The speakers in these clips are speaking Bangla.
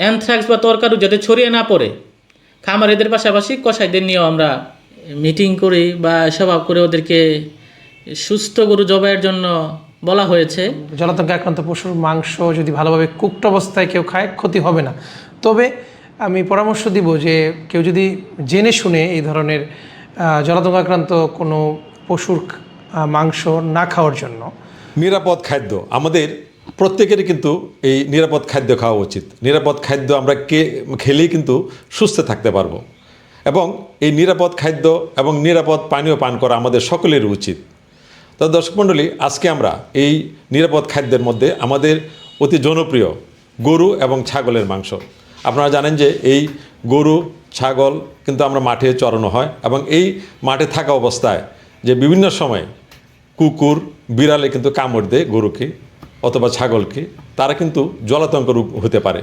অ্যানথ্রাক্স বা তরকারু যাতে ছড়িয়ে না পড়ে। খামারিদের পাশাপাশি কষাইদের নিয়েও আমরা মিটিং করি বা সভা করে ওদেরকে সুস্থ গরু জবাইয়ের জন্য বলা হয়েছে। জলাতঙ্কে আক্রান্ত পশুর মাংস যদি ভালোভাবে কুকড অবস্থায় কেউ খায় ক্ষতি হবে না। তবে আমি পরামর্শ দিব যে কেউ যদি জেনে শুনে এই ধরনের জলাতঙ্ক আক্রান্ত কোনো পশুর মাংস না খাওয়ার জন্য। নিরাপদ খাদ্য আমাদের প্রত্যেকেরই কিন্তু এই নিরাপদ খাদ্য খাওয়া উচিত। নিরাপদ খাদ্য আমরা কে খেলেই কিন্তু সুস্থ থাকতে পারব। এবং এই নিরাপদ খাদ্য এবং নিরাপদ পানীয় পান করা আমাদের সকলের উচিত। তো দর্শক মণ্ডলী, আজকে আমরা এই নিরাপদ খাদ্যের মধ্যে আমাদের অতি জনপ্রিয় গরু এবং ছাগলের মাংস। আপনারা জানেন যে এই গরু, ছাগল কিন্তু আমরা মাঠে চড়ানো হয় এবং এই মাঠে থাকা অবস্থায় যে বিভিন্ন সময় কুকুর, বিড়ালে কিন্তু কামড় দেয় গরুকে। অথবা ছাগলকে তারা কিন্তু জলাতঙ্ক রূপ হতে পারে।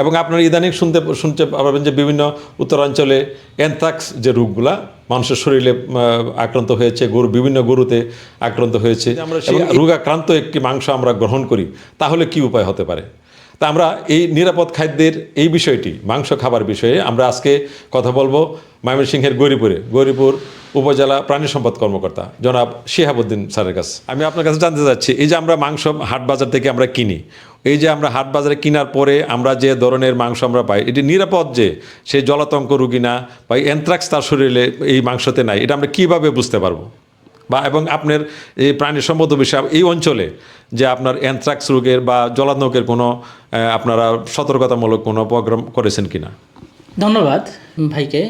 এবং আপনারা ইদানিং শুনতে শুনতে পারবেন যে বিভিন্ন উত্তরাঞ্চলে অ্যানথ্রাক্স যে রোগগুলা মানুষের শরীরে আক্রান্ত হয়েছে গরু বিভিন্ন গরুতে আক্রান্ত হয়েছে। আমরা সেই রোগাক্রান্ত একটি মাংস আমরা গ্রহণ করি তাহলে কি উপায় হতে পারে? তা আমরা এই নিরাপদ খাদ্যের এই বিষয়টি, মাংস খাবার বিষয়ে আমরা আজকে কথা বলব ময়মনসিংহের গৌরীপুরে, গৌরীপুর উপজেলা প্রাণী সম্পদ কর্মকর্তা জনাব শিহাবুদ্দিন স্যারের কাছে। আমি আপনার কাছে জানতে চাচ্ছি, এই যে আমরা মাংস হাট বাজার থেকে আমরা কিনি, এই যে আমরা হাট বাজারে কেনার পরে আমরা যে ধরনের মাংস আমরা পাই, এটি নিরাপদ যে সেই জলাতঙ্ক রুগী না বা অ্যানথ্রাক্স তার শরীরে এই মাংসতে নাই, এটা আমরা কীভাবে বুঝতে পারব? বা এবং আপনার এই প্রাণী সম্পদ বিষয় এই অঞ্চলে যে আপনার অ্যানথ্রাক্স রোগের বা জলাতঙ্কের কোনো আপনারা সতর্কতামূলক কোনো প্রোগ্রাম করেছেন কিনা? ধন্যবাদ ভাইকে।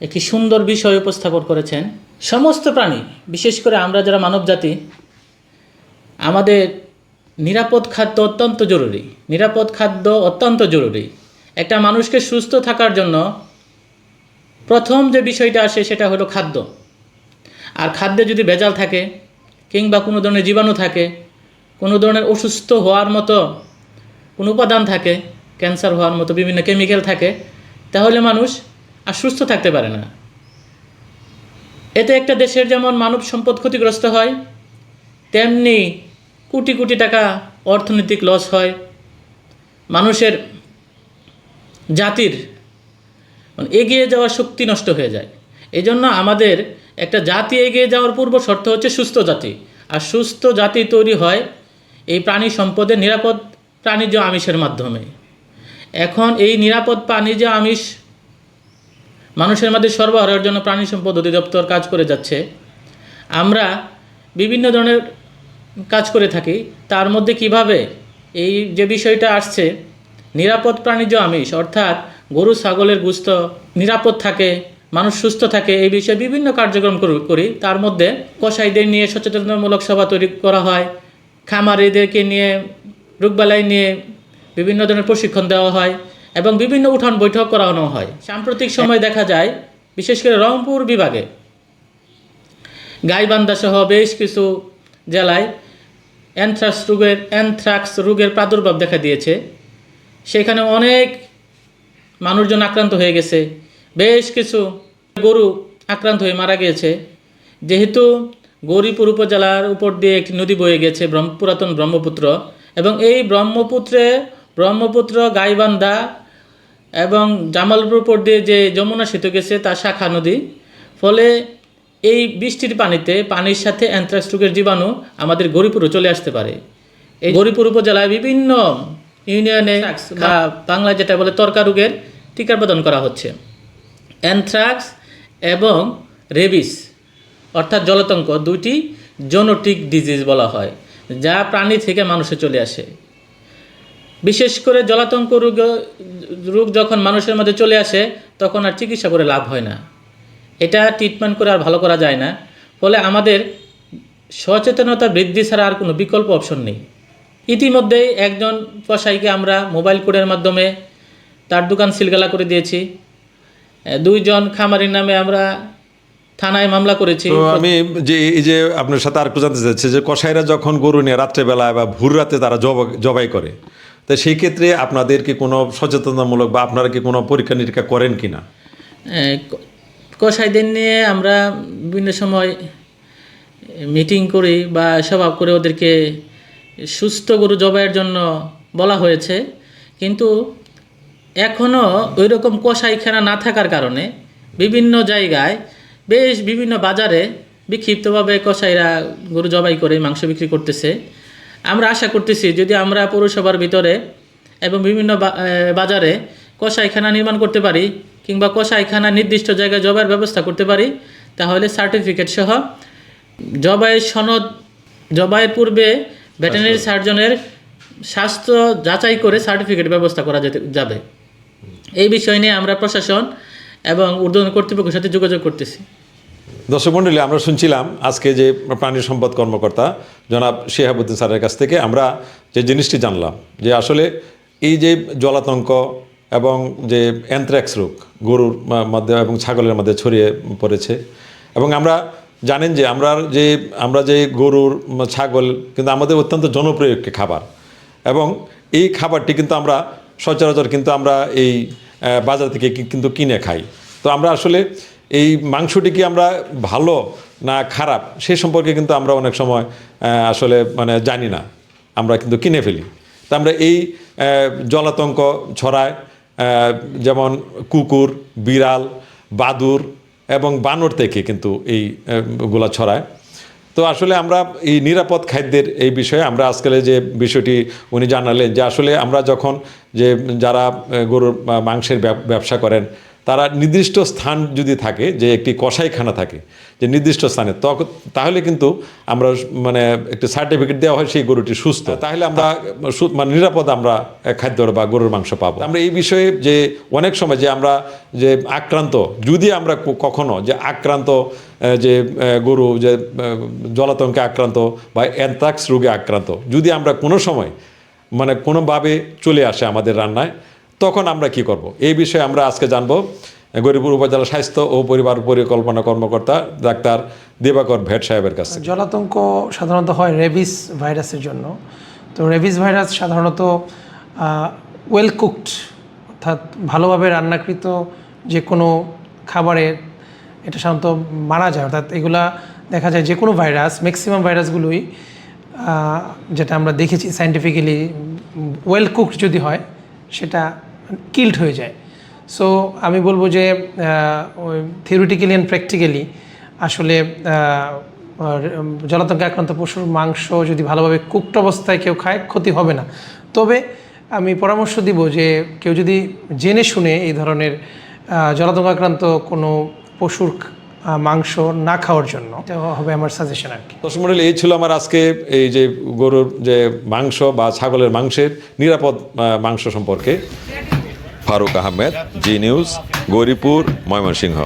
একটি সুন্দর বিষয় উপস্থাপন করেছেন সমস্ত প্রাণী, বিশেষ করে আমরা যারা মানব জাতি, আমাদের নিরাপদ খাদ্য অত্যন্ত জরুরি। নিরাপদ খাদ্য অত্যন্ত জরুরি। একটা মানুষকে সুস্থ থাকার জন্য প্রথম যে বিষয়টা আসে সেটা হলো খাদ্য। আর খাদ্যে যদি ভেজাল থাকে, কিংবা কোনো ধরনের জীবাণু থাকে, কোনো ধরনের অসুস্থ হওয়ার মতো কোনো উপাদান থাকে, ক্যান্সার হওয়ার মতো বিভিন্ন কেমিক্যাল থাকে, তাহলে মানুষ আর সুস্থ থাকতে পারে না। এতে একটা দেশের যেমন মানব সম্পদ ক্ষতিগ্রস্ত হয়, তেমনি কোটি কোটি টাকা অর্থনৈতিক লস হয়। মানুষের জাতির মানে এগিয়ে যাওয়ার শক্তি নষ্ট হয়ে যায়। এই জন্য আমাদের একটা জাতি এগিয়ে যাওয়ার পূর্ব শর্ত হচ্ছে সুস্থ জাতি। আর সুস্থ জাতি তৈরি হয় এই প্রাণী সম্পদের নিরাপদ প্রাণীজ আমিষের মাধ্যমে। এখন এই নিরাপদ প্রাণীজ আমিষ মানুষের মধ্যে সরবরাহের জন্য প্রাণী সম্পদ অধিদপ্তর কাজ করে যাচ্ছে। আমরা বিভিন্ন ধরনের কাজ করে থাকি। তার মধ্যে কীভাবে এই যে বিষয়টা আসছে, নিরাপদ প্রাণীজ আমিষ, অর্থাৎ গরু, ছাগলের গুস্ত নিরাপদ থাকে মানুষ সুস্থ থাকে এই বিষয়ে বিভিন্ন কার্যক্রম করি- তার মধ্যে কসাইদের নিয়ে সচেতনতামূলক সভা তৈরি করা হয়। খামারিদেরকে নিয়ে, রোগবালাই নিয়ে বিভিন্ন ধরনের প্রশিক্ষণ দেওয়া হয় এবং বিভিন্ন উঠান বৈঠক করানো হয়। সাম্প্রতিক সময় দেখা যায়, বিশেষ করে রংপুর বিভাগে গাইবান্ধা সহ বেশ কিছু জেলায় অ্যানথ্রাক্স রোগের অ্যানথ্রাক্স রোগের প্রাদুর্ভাব দেখা দিয়েছে। সেখানে অনেক মানুষজন আক্রান্ত হয়ে গেছে। বেশ কিছু গরু আক্রান্ত হয়ে মারা গিয়েছে। যেহেতু গৌরীপুর উপজেলার উপর দিয়ে একটি নদী বয়ে গেছে পুরাতন ব্রহ্মপুত্র এবং এই ব্রহ্মপুত্রে ব্রহ্মপুত্র গাইবান্ধা এবং জামালপুর উপর দিয়ে যে যমুনা সেতু গেছে তা শাখা নদী। ফলে এই বৃষ্টির পানিতে পানির সাথে অ্যানথ্রাক্স রোগের জীবাণু আমাদের গরিপুরও চলে আসতে পারে। এই গরিপুর উপজেলায় বিভিন্ন ইউনিয়নে বা বাংলা যেটা বলে তর্কা রোগের টিকা প্রদান করা হচ্ছে। অ্যানথ্রাক্স এবং রেবিস, অর্থাৎ জলতঙ্ক, দুইটি জোনোটিক ডিজিজ বলা হয়, যা প্রাণী থেকে মানুষে চলে আসে। বিশেষ করে জলাতঙ্ক রোগ রোগ যখন মানুষের মধ্যে চলে আসে, তখন আর চিকিৎসা করে লাভ হয় না। এটা ট্রিটমেন্ট করে আর ভালো করা যায় না। ফলে আমাদের সচেতনতা বৃদ্ধি ছাড়া আর কোনো বিকল্প অপশন নেই। ইতিমধ্যেই একজন কসাইকে আমরা মোবাইল কোডের মাধ্যমে তার দোকান সিলগালা করে দিয়েছি। দুইজন খামারির নামে আমরা থানায় মামলা করেছি। আমি যে এই যে আপনার সাথে আর জানতে চাচ্ছি যে কসাইরা যখন গরু নিয়ে রাত্রেবেলায় বা ভোর রাতে তারা জব- জবাই করে তো সেই ক্ষেত্রে আপনাদের কি কোনো সচেতনতামূলক বা আপনারা কি কোনো পরীক্ষা নিরীক্ষা করেন কি না? কসাইদের নিয়ে আমরা বিভিন্ন সময় মিটিং করি বা সভা করে ওদেরকে সুস্থ গরু জবাইয়ের জন্য বলা হয়েছে। কিন্তু এখনও ওই রকম কষাইখানা না থাকার কারণে বিভিন্ন জায়গায় বেশ বিভিন্ন বাজারে বিক্ষিপ্তভাবে কষাইরা গরু জবাই করে মাংস বিক্রি করতেছে। আমরা আশা করতেছি যদি আমরা পৌরসভার ভিতরে এবং বিভিন্ন বাজারে কষাইখানা নির্মাণ করতে পারি কিংবা কষাইখানা নির্দিষ্ট জায়গায় জবাইয়ের ব্যবস্থা করতে পারি তাহলে সার্টিফিকেট সহ জবাইয়ের সনদ জবাইয়ের পূর্বে ভেটেরিনারি সার্জনের স্বাস্থ্য যাচাই করে সার্টিফিকেট ব্যবস্থা করা যেতে যাবে। এই বিষয় নিয়ে আমরা প্রশাসন এবং ঊর্ধ্বতন কর্তৃপক্ষের সাথে যোগাযোগ করতেছি। দর্শক মণ্ডলী, আমরা শুনছিলাম আজকে যে প্রাণী সম্পদ কর্মকর্তা জনাব শেহাবুদ্দিন স্যারের কাছ থেকে আমরা যে জিনিসটি জানলাম, যে আসলে এই যে জলাতঙ্ক এবং যে অ্যান্থ্রাক্স রোগ গরুর মধ্যে এবং ছাগলের মধ্যে ছড়িয়ে পড়েছে এবং আমরা জানেন যে আমরা যে আমরা যে গরুর ছাগল কিন্তু আমাদের অত্যন্ত জনপ্রিয় একটি খাবার এবং এই খাবারটি কিন্তু আমরা সচরাচর কিন্তু আমরা এই বাজার থেকে কিন্তু কিনে খাই। তো আমরা আসলে এই মাংসটি কি আমরা ভালো না খারাপ, সে সম্পর্কে কিন্তু আমরা অনেক সময় আসলে মানে জানি না। আমরা কিন্তু কিনে ফেলি। তা আমরা এই জলাতঙ্ক ছড়ায় যেমন কুকুর, বিড়াল, বাদুর এবং বানর থেকে কিন্তু এই গুলা ছড়ায়। তো আসলে আমরা এই নিরাপদ খাদ্যের এই বিষয়ে আমরা আজকাল যে বিষয়টি উনি জানালেন যে আসলে আমরা যখন যে যারা গরুর মাংসের ব্যবসা করেন তারা নির্দিষ্ট স্থান যদি থাকে যে একটি কষাইখানা থাকে যে নির্দিষ্ট স্থানে তখন তাহলে কিন্তু আমরা মানে একটি সার্টিফিকেট দেওয়া হয় সেই গরুটি সুস্থ। তাহলে আমরা মানে নিরাপদ আমরা খাদ্য বা গরুর মাংস পাবো। আমরা এই বিষয়ে যে অনেক সময় যে আমরা যে আক্রান্ত যদি আমরা কখনো যে আক্রান্ত যে গরু যে জলাতঙ্কে আক্রান্ত বা অ্যানথ্রাক্স রোগে আক্রান্ত যদি আমরা কোনো সময় মানে কোনোভাবে চলে আসে আমাদের রান্নায় তখন আমরা কি করব? এই বিষয়ে আমরা আজকে জানব। গরিবপুর উপজেলা স্বাস্থ্য ও পরিবার পরিকল্পনা কর্মকর্তা ডাক্তার দিবাকর ভেট সাহেবের কাছে জলাতঙ্ক সাধারণত হয় রেবিস ভাইরাসের জন্য। তো রেবিস ভাইরাস সাধারণত ওয়েল কুকড অর্থাৎ ভালোভাবে রান্নাকৃত যে কোনো খাবারের এটা সাধারণত মারা যায়। অর্থাৎ এগুলা দেখা যায় যে কোনো ভাইরাস ম্যাক্সিমাম ভাইরাসগুলোই যেটা আমরা দেখেছি সাইন্টিফিক্যালি ওয়েল কুকড যদি হয়, সেটা কিল্ড হয়ে যায়। সো আমি বলব যে ওই থিওরিটিক্যালি অ্যান্ড প্র্যাকটিক্যালি আসলে জলাতঙ্কে আক্রান্ত পশুর মাংস যদি ভালোভাবে কুকড অবস্থায় কেউ খায় ক্ষতি হবে না। তবে আমি পরামর্শ দিব যে কেউ যদি জেনে শুনে এই ধরনের জলাতঙ্ক আক্রান্ত কোনো পশুর মাংস না খাওয়ার জন্য হবে আমার সাজেশন আর কি। দর্শক মণ্ডলী, এই ছিল আমার আজকে এই যে গরুর যে মাংস বা ছাগলের মাংসের নিরাপদ মাংস সম্পর্কে। Farooq Ahmed G news Gauripur Mymensingh.